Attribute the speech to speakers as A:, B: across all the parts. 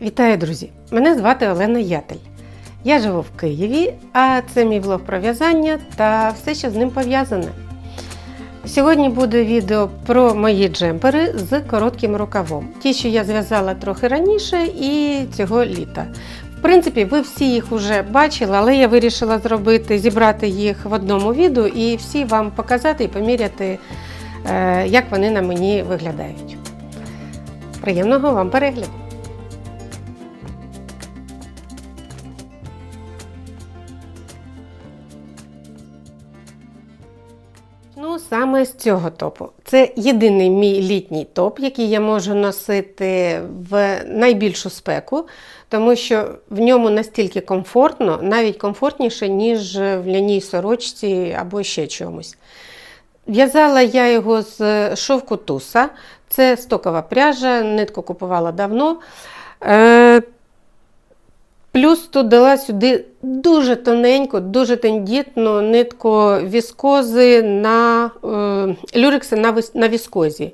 A: Вітаю, друзі! Мене звати Олена Ятель. Я живу в Києві, а це мій влог про в'язання та все, що з ним пов'язане. Сьогодні буде відео про мої джемпери з коротким рукавом. Ті, що я зв'язала трохи раніше і цього літа. В принципі, ви всі їх вже бачили, але я вирішила зробити, зібрати їх в одному відео і всі вам показати і поміряти, е, як вони на мені виглядають. Приємного вам перегляду! Саме з цього топу. Це єдиний мій літній топ, який я можу носити в найбільшу спеку, тому що в ньому настільки комфортно, навіть комфортніше, ніж в ляній сорочці або ще чомусь. В'язала я його з шовку туса. Це стокова пряжа, нитку купувала давно. Плюс тут дала сюди дуже тоненьку, дуже тендітну нитку віскози на е, люрекси на, на віскозі.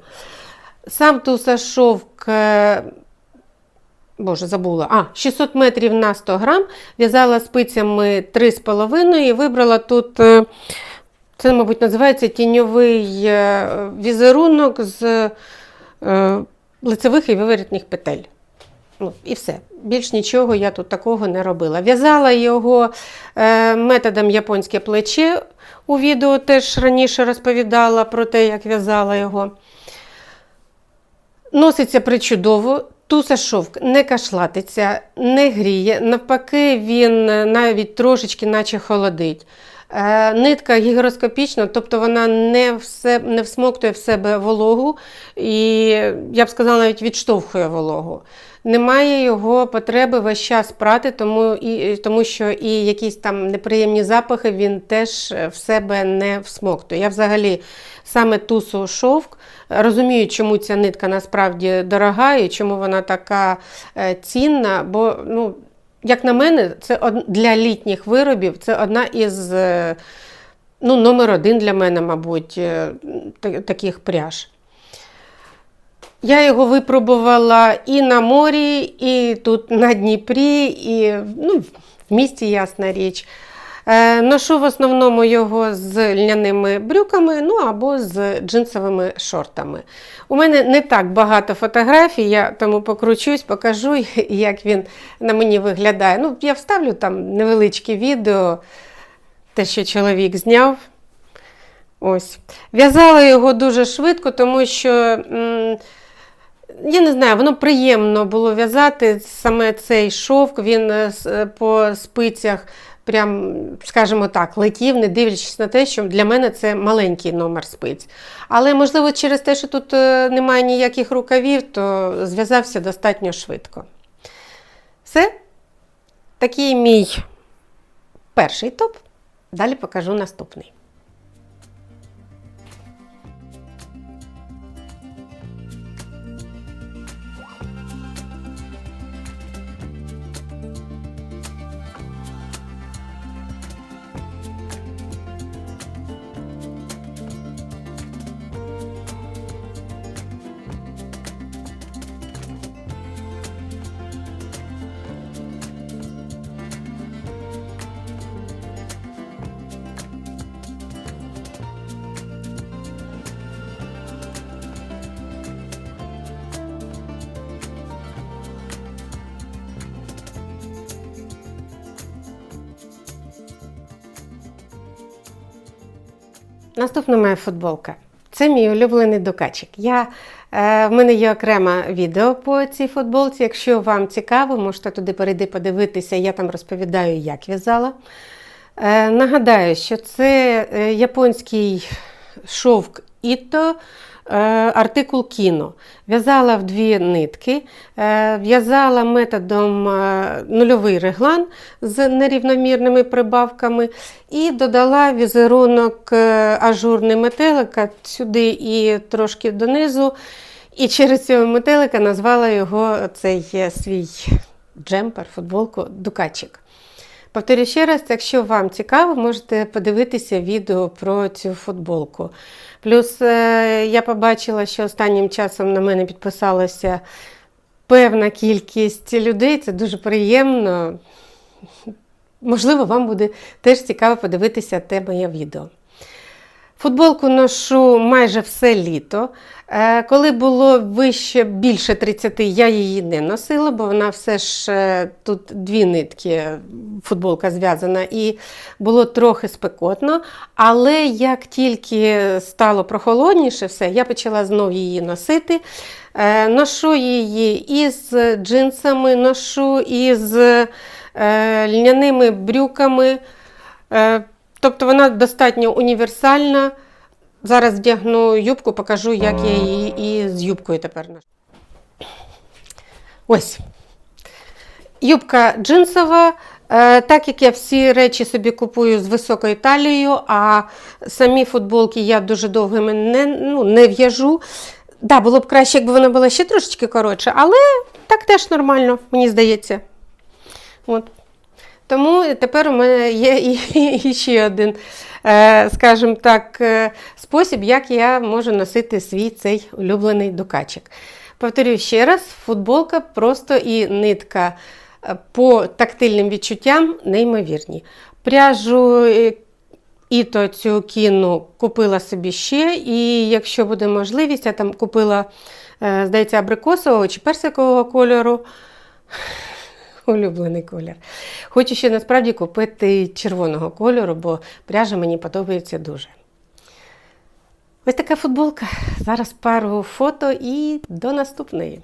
A: Сам туса шовк, боже, забула, а, 600 метрів на 100 грам, в'язала спицями 3,5 і вибрала тут, е, це, мабуть, називається тіньовий е, візерунок з е, лицевих і виворітних петель. Ну, і все. Більш нічого я тут такого не робила. В'язала його е, методом японське плече. У відео теж раніше розповідала про те, як в'язала його. Носиться причудово. Туса шовк не кашлатиться, не гріє. Навпаки, він навіть трошечки наче холодить. Е, Нитка гігроскопічна, тобто вона не, все, не всмоктує в себе вологу і, я б сказала, навіть відштовхує вологу. Немає його потреби весь час прати, тому, і, тому що і якісь там неприємні запахи він теж в себе не всмоктує. Я взагалі саме тусу шовк розумію, чому ця нитка насправді дорога і чому вона така е, цінна, бо ну, як на мене, це од- для літніх виробів це одна із е, ну, номер один для мене, мабуть, е, таких пряж. Я його випробувала і на морі, і тут на Дніпрі, і ну, в місті, ясна річ. Е, ношу в основному його з льняними брюками, ну або з джинсовими шортами. У мене не так багато фотографій, я тому покручусь, покажу, як він на мені виглядає. Ну, я вставлю там невеличке відео, те, що чоловік зняв. Ось. В'язала його дуже швидко, тому що. я не знаю, воно приємно було в'язати саме цей шовк, він е, е, по спицях, прям, скажімо так, летів, не дивлячись на те, що для мене це маленький номер спиць. Але, можливо, через те, що тут е, немає ніяких рукавів, то зв'язався достатньо швидко. Все. Такий мій перший топ. Далі покажу наступний. Наступна моя футболка. Це мій улюблений дукачик. Я, е, в мене є окреме відео по цій футболці. Якщо вам цікаво, можете туди перейти подивитися, я там розповідаю, як в'язала. Е, нагадаю, що це е, японський шовк Іто, артикул кіно. В'язала в дві нитки, е, в'язала методом е, нульовий реглан з нерівномірними прибавками і додала візерунок е, ажурний метелика сюди і трошки донизу. І через цього метелика назвала його цей е, свій джемпер, футболку Дукачик. Повторю ще раз, якщо вам цікаво, можете подивитися відео про цю футболку. Плюс е, я побачила, що останнім часом на мене підписалася певна кількість людей. Це дуже приємно. Можливо, вам буде теж цікаво подивитися те моє відео. Футболку ношу майже все літо. Е, Коли було вище більше 30, я її не носила, бо вона все ж е, тут дві нитки, футболка зв'язана, і було трохи спекотно. Але як тільки стало прохолодніше, все, я почала знов її носити. Е, Ношу її із джинсами, ношу із льняними брюками. Тобто вона достатньо універсальна. Зараз вдягну юбку, покажу, як я її і з юбкою тепер. Ось. Юбка джинсова. Е, Так як я всі речі собі купую з високою талією, а самі футболки я дуже довгими не, ну, не в'яжу. Да, було б краще, якби вона була ще трошечки коротша, але так теж нормально, мені здається. От. Тому тепер у мене є і, ще один, е, скажімо так, е, спосіб, як я можу носити свій цей улюблений дукачик. Повторюю ще раз, футболка просто і нитка е, по тактильним відчуттям неймовірні. Пряжу і то цю кіну купила собі ще, і якщо буде можливість, я там купила, здається, абрикосового чи персикового кольору. Улюблений колір. Хочу ще насправді купити червоного кольору, бо пряжа мені подобається дуже. Ось така футболка. Зараз пару фото і до наступної.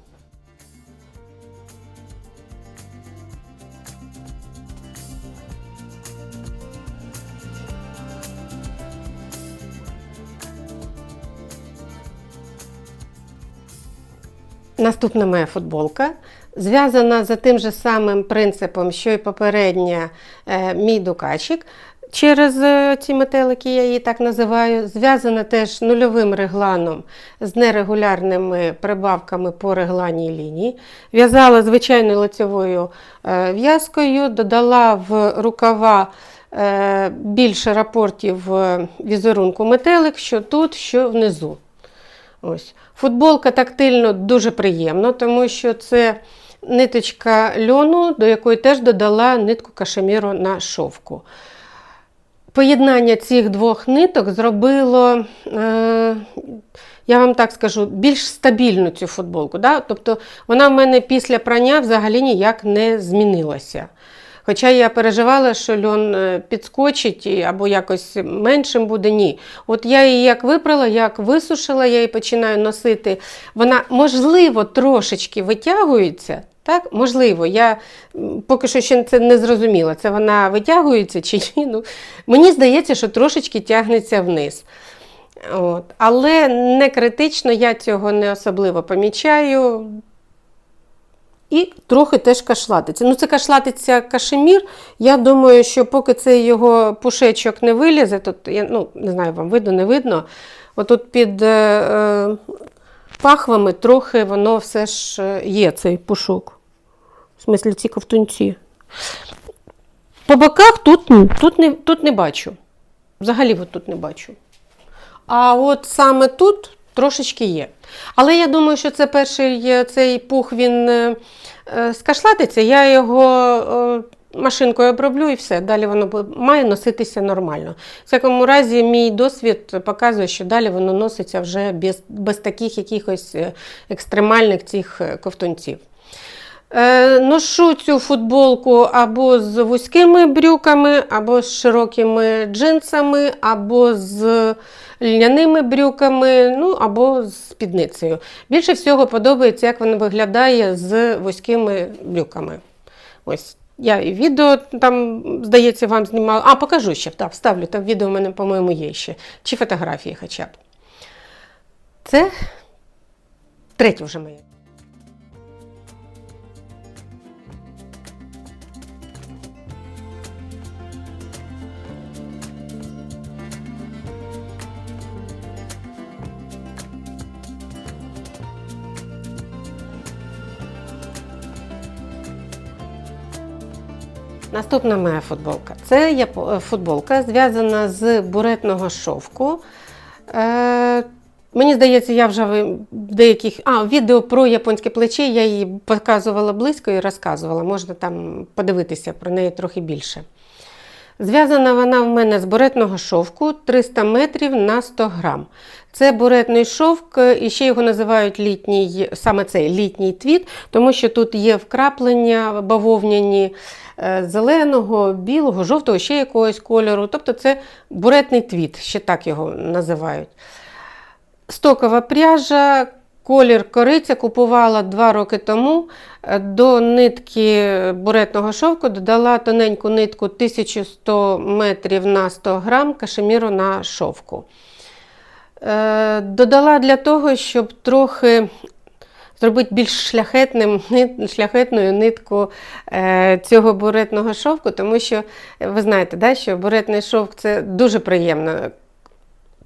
A: Наступна моя футболка зв'язана за тим же самим принципом, що і попередня е, мій дукачик. Через е, ці метелики, я її так називаю, зв'язана теж нульовим регланом з нерегулярними прибавками по регланній лінії. В'язала звичайною лицевою е, в'язкою, додала в рукава більше рапортів візерунку метелик, що тут, що внизу. Ось. Футболка тактильно дуже приємно, тому що це ниточка льону, до якої теж додала нитку кашеміру на шовку. Поєднання цих двох ниток зробило, е, я вам так скажу, більш стабільну цю футболку. Да? Тобто вона в мене після прання взагалі ніяк не змінилася. Хоча я переживала, що льон е, підскочить або якось меншим буде, ні. От я її як випрала, як висушила, я її починаю носити. Вона, можливо, трошечки витягується. Так, можливо, я поки що ще це не зрозуміла, це вона витягується чи ні. Ну, мені здається, що трошечки тягнеться вниз. От. Але не критично, я цього не особливо помічаю. І трохи теж кашлатиться. Ну, це кашлатиться кашемір. Я думаю, що поки цей його пушечок не вилізе, тут, я, ну, не знаю, вам видно, не видно. Отут під е, е, пахвами трохи воно все ж е, є, цей пушок. В смислі, ці ковтунці. По боках тут, тут, не, тут не бачу. Взагалі от тут не бачу. А от саме тут трошечки є. Але я думаю, що це перший е, цей пух він е, е, скашлатиться, я його машинкою оброблю і все. Далі воно має носитися нормально. В всякому разі, мій досвід показує, що далі воно носиться вже без, без таких якихось екстремальних цих ковтунців. Е, ношу цю футболку або з вузькими брюками, або з широкими джинсами, або з льняними брюками, ну або з спідницею. Більше всього подобається, як вона виглядає з вузькими брюками. Ось. Я і відео там, здається, вам знімала. А, покажу ще, так, вставлю. Там відео в мене, по-моєму, є ще. Чи фотографії хоча б. Це третє вже моє. Наступна моя футболка. Це е, футболка, зв'язана з буретного шовку. Е, Мені здається, я вже в деяких а, відео про японське плече я її показувала близько і розказувала. Можна там подивитися про неї трохи більше. Зв'язана вона в мене з буретного шовку 300 метрів на 100 грам. Це буретний шовк, і ще його називають літній, саме цей літній твіт, тому що тут є вкраплення бавовняні е, зеленого, білого, жовтого, ще якогось кольору. Тобто це буретний твіт, ще так його називають. Стокова пряжа, колір кориця купувала два роки тому. Е, До нитки буретного шовку додала тоненьку нитку 1100 метрів на 100 грам кашеміру на шовку. Е, Додала для того, щоб трохи зробити більш шляхетним, шляхетною нитку е, цього буретного шовку, тому що ви знаєте, да, що буретний шовк це дуже приємно.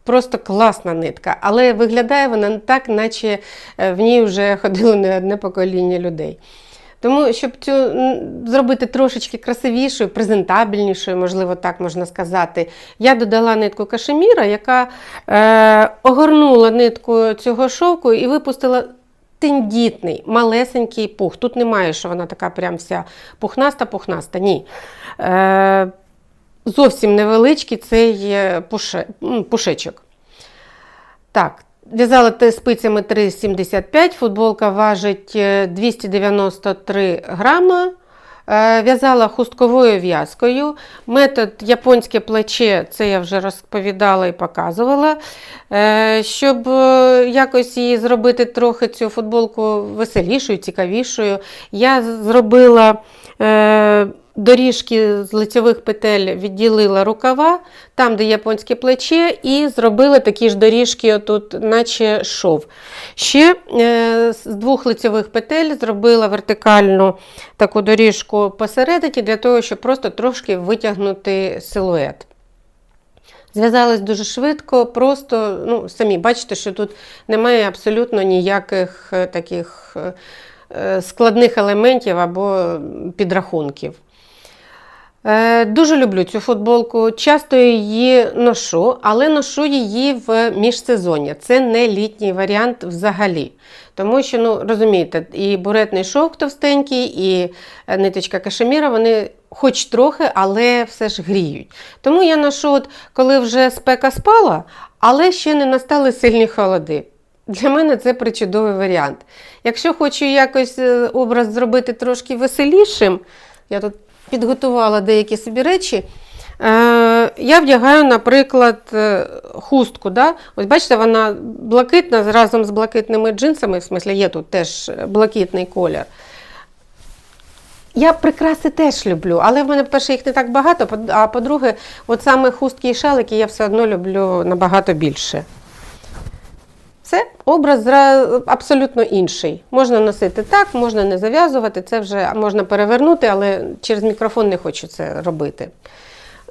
A: Просто класна нитка, але виглядає вона так, наче е, в ній вже ходило не одне покоління людей. Тому, щоб цю зробити трошечки красивішою, презентабельнішою, можливо, так можна сказати, я додала нитку кашеміра, яка е, огорнула нитку цього шовку і випустила тендітний, малесенький пух. Тут немає, що вона така прям вся пухнаста-пухнаста. Ні. Е, зовсім невеличкий цей е, пуше, пушечок. Так, в'язала спицями 3,75, футболка важить е, 293 грама. Е, В'язала хустковою в'язкою. Метод японське плече, це я вже розповідала і показувала. Е, Щоб е, якось її зробити трохи цю футболку веселішою, цікавішою, я зробила е, доріжки з лицьових петель, відділила рукава, там, де японське плече, і зробила такі ж доріжки, отут, наче шов. Ще е, з двох лицьових петель зробила вертикальну таку доріжку посередині для того, щоб просто трошки витягнути силует. Зв'язалась дуже швидко, просто, ну, самі бачите, що тут немає абсолютно ніяких е, таких е, е, складних елементів або підрахунків. Е, Дуже люблю цю футболку. Часто її ношу, але ношу її в міжсезоння. Це не літній варіант взагалі. Тому що, ну, розумієте, і буретний шовк товстенький, і е, ниточка кашеміра, вони хоч трохи, але все ж гріють. Тому я ношу, от, коли вже спека спала, але ще не настали сильні холоди. Для мене це причудовий варіант. Якщо хочу якось е, образ зробити трошки веселішим, я тут підготувала деякі собі речі. Е, я вдягаю, наприклад, е, хустку. Да? Ось бачите, вона блакитна разом з блакитними джинсами, в смислі є тут теж блакитний колір. Я прикраси теж люблю, але в мене, по-перше, їх не так багато, а по-друге, от саме хустки і шалики я все одно люблю набагато більше. Це образ абсолютно інший. Можна носити так, можна не зав'язувати, це вже можна перевернути, але через мікрофон не хочу це робити.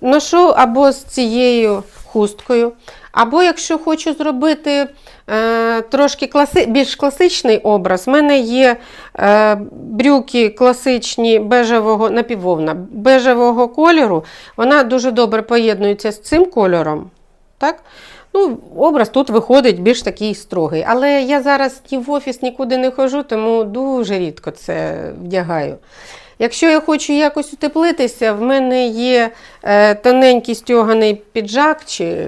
A: Ношу або з цією хусткою, або якщо хочу зробити е, трошки класи, більш класичний образ, в мене є е, брюки класичні бежевого напіввовна, бежевого кольору. Вона дуже добре поєднується з цим кольором. Так? Ну, образ тут виходить більш такий строгий. Але я зараз ні в офіс нікуди не ходжу, тому дуже рідко це вдягаю. Якщо я хочу якось утеплитися, в мене є е, тоненький стьоганий піджак, чи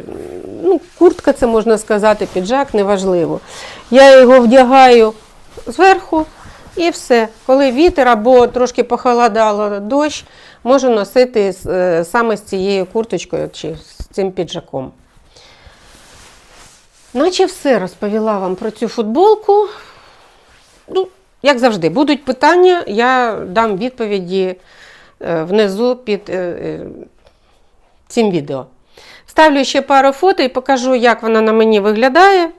A: ну, куртка, це можна сказати, піджак, неважливо. Я його вдягаю зверху і все. Коли вітер або трошки похолодало дощ, можу носити е, саме з цією курточкою чи з цим піджаком. Наче все розповіла вам про цю футболку. Ну, як завжди, будуть питання, я дам відповіді е, внизу під е, е, цим відео. Ставлю ще пару фото і покажу, як вона на мені виглядає.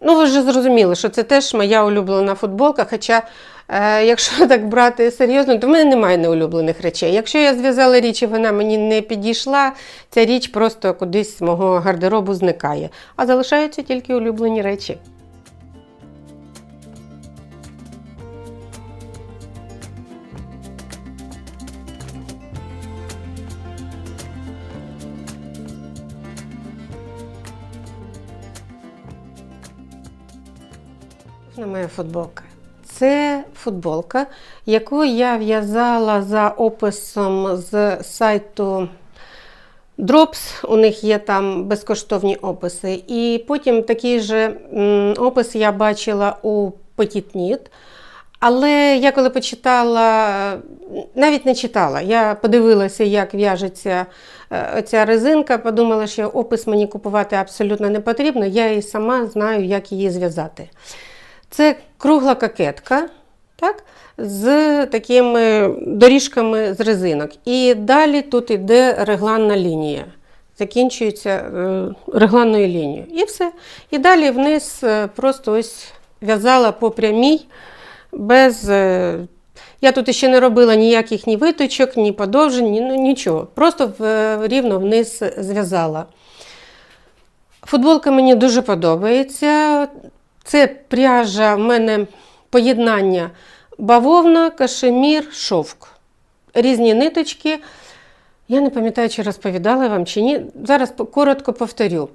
A: Ну, ви вже зрозуміли, що це теж моя улюблена футболка. Хоча, Е, якщо так брати серйозно, то в мене немає неулюблених речей. Якщо я зв'язала річ і вона мені не підійшла, ця річ просто кудись з мого гардеробу зникає. А залишаються тільки улюблені речі. На моя футболка. Це футболка, яку я в'язала за описом з сайту Drops. У них є там безкоштовні описи. І потім такий же опис я бачила у Petit Knit. Але я коли почитала, навіть не читала, я подивилася, як в'яжеться е, ця резинка, подумала, що опис мені купувати абсолютно не потрібно, я і сама знаю, як її зв'язати. Це кругла кокетка, так? з такими доріжками з резинок. І далі тут йде регланна лінія. Закінчується е, регланною лінією. І все. І далі вниз е, просто ось в'язала по прямій, без. е, Я тут ще не робила ніяких ні виточок, ні подовжень, ні, ну, нічого. Просто в, рівно вниз зв'язала. Футболка мені дуже подобається. Це пряжа в мене поєднання бавовна, кашемір, шовк. Різні ниточки. Я не пам'ятаю, чи розповідала вам чи ні. Зараз коротко повторю.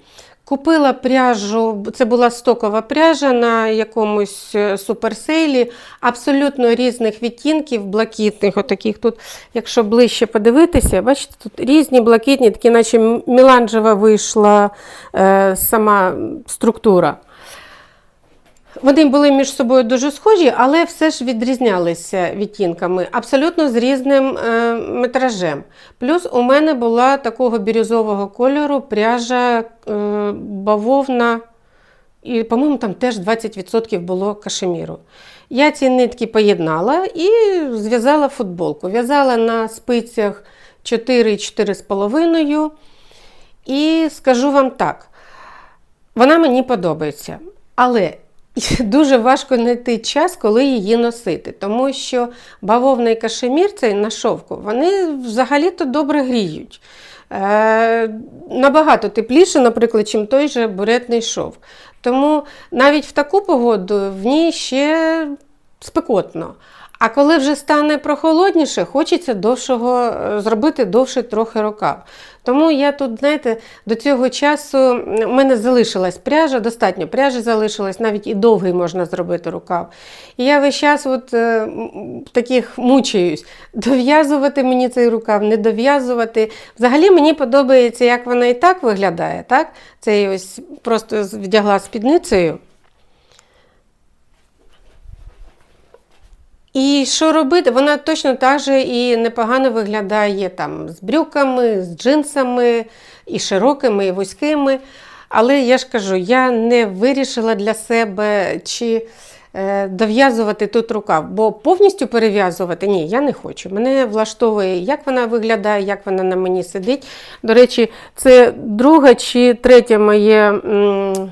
A: Купила пряжу, це була стокова пряжа на якомусь е, суперсейлі, абсолютно різних відтінків, блакитних, отаких тут, якщо ближче подивитися, бачите, тут різні блакитні, такі, наче м- меланжева вийшла е, сама структура. Вони були між собою дуже схожі, але все ж відрізнялися відтінками, абсолютно з різним е, метражем. Плюс у мене була такого бірюзового кольору пряжа е, бавовна, і, по-моєму, там теж 20% було кашеміру. Я ці нитки поєднала і зв'язала футболку. В'язала на спицях 4-4,5. І скажу вам так, вона мені подобається. Але дуже важко знайти час, коли її носити, тому що бавовна і кашемір цей на шовку, вони взагалі-то добре гріють. Е, набагато тепліше, наприклад, чим той же буретний шов. Тому навіть в таку погоду в ній ще спекотно. А коли вже стане прохолодніше, хочеться довшого, е, зробити довший трохи рукав. Тому я тут, знаєте, до цього часу в мене залишилась пряжа, достатньо пряжі залишилось, навіть і довгий можна зробити рукав. І я весь час от, е, таких мучаюсь. Дов'язувати мені цей рукав, не дов'язувати. Взагалі мені подобається, як вона і так виглядає. Так? Це ось просто вдягла спідницею. І що робити? Вона точно так же і непогано виглядає там з брюками, з джинсами, і широкими, і вузькими. Але я ж кажу, я не вирішила для себе чи е, дов'язувати тут рукав, бо повністю перев'язувати ні, я не хочу. Мене влаштовує, як вона виглядає, як вона на мені сидить. До речі, це друге чи третє моє. м,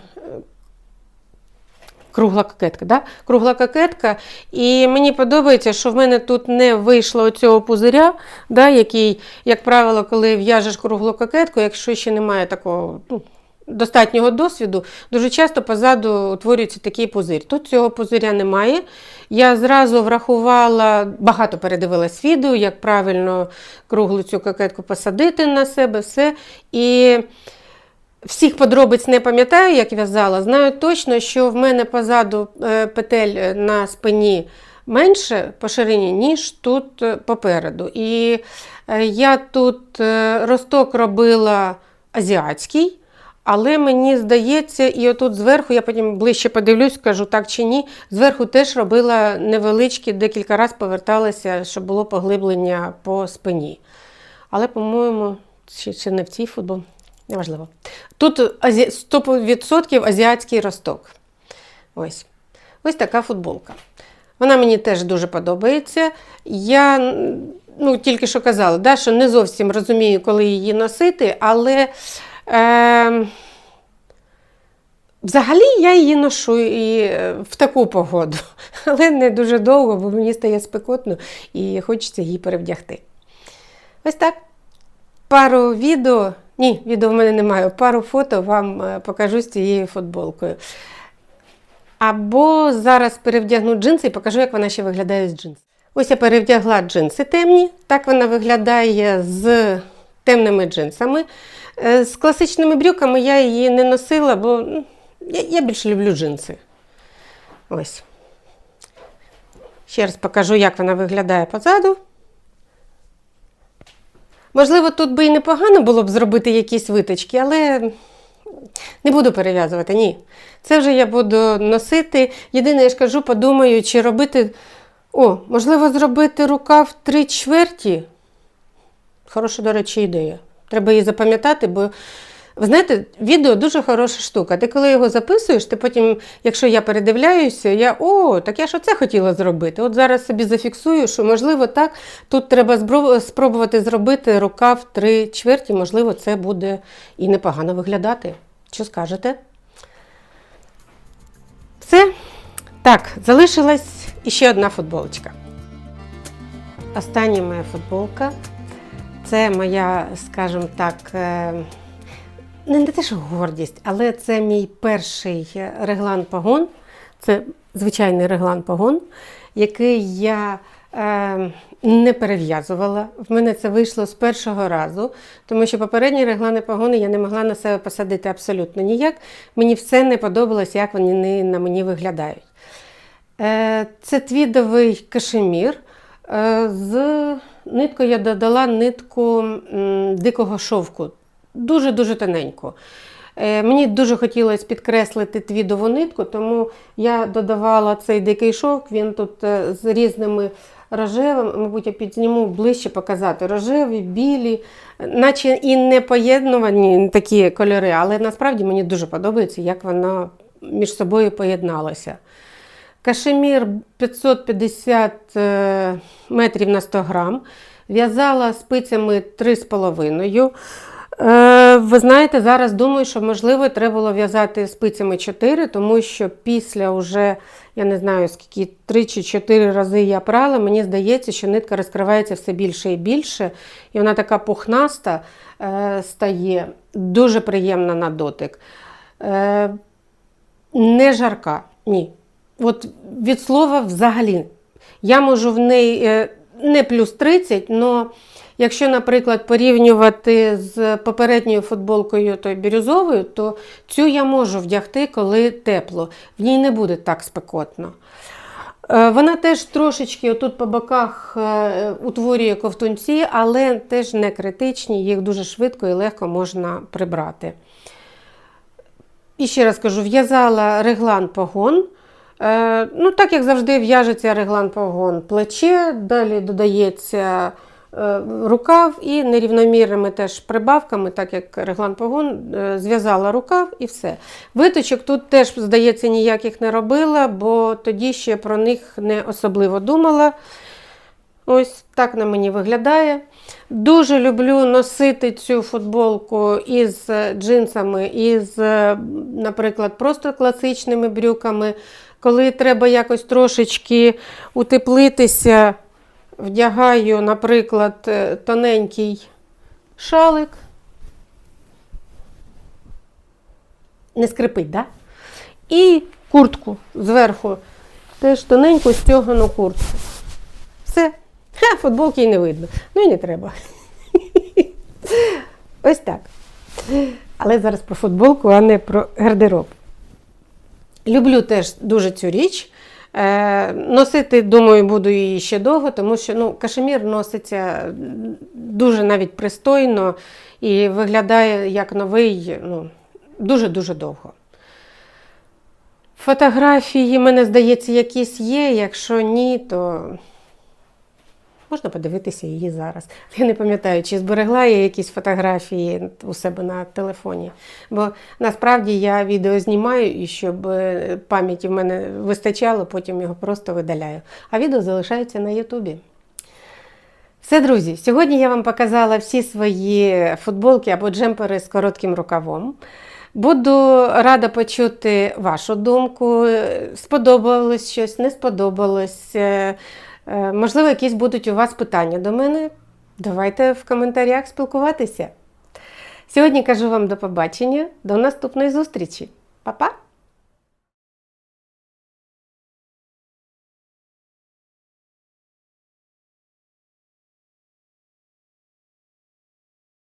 A: Кругла кокетка, да? кругла кокетка. І мені подобається, що в мене тут не вийшло оцього пузиря, да, який, як правило, коли в'яжеш круглу кокетку, якщо ще немає такого ну, достатнього досвіду, дуже часто позаду утворюється такий пузир. Тут цього пузиря немає. Я зразу врахувала, багато передивилась відео, як правильно круглу цю кокетку посадити на себе, все. І Всіх подробиць не пам'ятаю, як в'язала. Знаю точно, що в мене позаду е, петель е, на спині менше по ширині, ніж тут е, попереду. І я тут росток робила азіатський, але мені здається, і отут зверху, я потім ближче подивлюсь, скажу так чи ні. Зверху теж робила невеличкі, декілька разів поверталася, щоб було поглиблення по спині. Але, по-моєму, чи, чи не в цій футбол. Неважливо. Тут 100% азіатський росток. Ось. Ось така футболка. Вона мені теж дуже подобається. Я ну, тільки що казала, да, що не зовсім розумію, коли її носити, але е, взагалі я її ношу і е, в таку погоду, але не дуже довго, бо мені стає спекотно і хочеться її перевдягти. Ось так. Пару відео, ні, відео в мене немає, пару фото вам е, покажу з цією футболкою. Або зараз перевдягну джинси і покажу, як вона ще виглядає з джинс. Ось я перевдягла джинси темні. Так вона виглядає з темними джинсами. Е, З класичними брюками я її не носила, бо я, я більше люблю джинси. Ось. Ще раз покажу, як вона виглядає позаду. Можливо, тут би і непогано було б зробити якісь виточки, але не буду перев'язувати, ні. Це вже я буду носити. Єдине, я ж кажу, подумаю, чи робити. О, можливо, зробити рукав три чверті. Хороша, до речі, ідея. Треба її запам'ятати, бо ви знаєте, відео дуже хороша штука. Ти коли його записуєш, ти потім, якщо я передивляюся, я о, так я ж оце хотіла зробити. От зараз собі зафіксую, що можливо так. Тут треба спробувати зробити рукав три чверті, можливо, це буде і непогано виглядати. Що скажете? Все. Так, залишилась іще одна футболочка. Остання моя футболка. Це моя, скажімо так, е, не, те, що гордість, але це мій перший реглан погон. Це звичайний реглан погон, який я е, не перев'язувала. В мене це вийшло з першого разу, тому що попередні реглани погони я не могла на себе посадити абсолютно ніяк. Мені все не подобалось, як вони на мені виглядають. Е, Це твідовий кашемір. Е, З ниткою я додала нитку дикого шовку. Дуже-дуже тоненьку. Е, Мені дуже хотілося підкреслити твідову нитку, тому я додавала цей дикий шовк. Він тут е, з різними рожевими, мабуть, я підзніму ближче показати. Рожеві, білі, наче і не поєднувані такі кольори, але насправді мені дуже подобається, як воно між собою поєдналося. Кашемір 550 е, метрів на 100 грам. В'язала спицями 3,5. Е, Ви знаєте, зараз думаю, що можливо треба було в'язати спицями 4, тому що після вже, я не знаю, скільки 3 чи 4 рази я прала, мені здається, що нитка розкривається все більше і більше. І вона така пухнаста е, стає, дуже приємна на дотик. Е, не жарка, ні. От від слова взагалі. Я можу в неї е, не плюс 30, але якщо, наприклад, порівнювати з попередньою футболкою той бірюзовою, то цю я можу вдягти, коли тепло. В ній не буде так спекотно. Е, Вона теж трошечки отут по боках е, утворює ковтунці, але теж не критичні, їх дуже швидко і легко можна прибрати. І ще раз кажу, в'язала реглан погон. Е, ну, так як завжди в'яжеться реглан погон плече, далі додається рукав і нерівномірними теж прибавками, так як реглан погон, е, зв'язала рукав і все. Виточок тут теж, здається, ніяких не робила, бо тоді ще про них не особливо думала. Ось так на мені виглядає. Дуже люблю носити цю футболку із джинсами, із, е, наприклад, просто класичними брюками. Коли треба якось трошечки утеплитися, вдягаю, наприклад, е, тоненький шалик. Не скрипить? Да? І куртку зверху. Теж тоненьку стягану куртку. Все. Ха, футболки й не видно. Ну і не треба. Ось так. Але зараз про футболку, а не про гардероб. Люблю теж дуже цю річ. Е, носити, думаю, буду її ще довго, тому що ну, кашемір носиться дуже навіть пристойно і виглядає як новий ну, дуже-дуже довго. Фотографії, мене здається, якісь є. Якщо ні, то можна подивитися її зараз. Я не пам'ятаю, чи зберегла я якісь фотографії у себе на телефоні. Бо насправді я відео знімаю і щоб е, пам'яті в мене вистачало, потім його просто видаляю. А відео залишається на Ютубі. Все, друзі, сьогодні я вам показала всі свої футболки або джемпери з коротким рукавом. Буду рада почути вашу думку. Сподобалось щось, не сподобалось. Е, Можливо, якісь будуть у вас питання до мене. Давайте в коментарях спілкуватися. Сьогодні кажу вам до побачення, до наступної зустрічі. Па-па!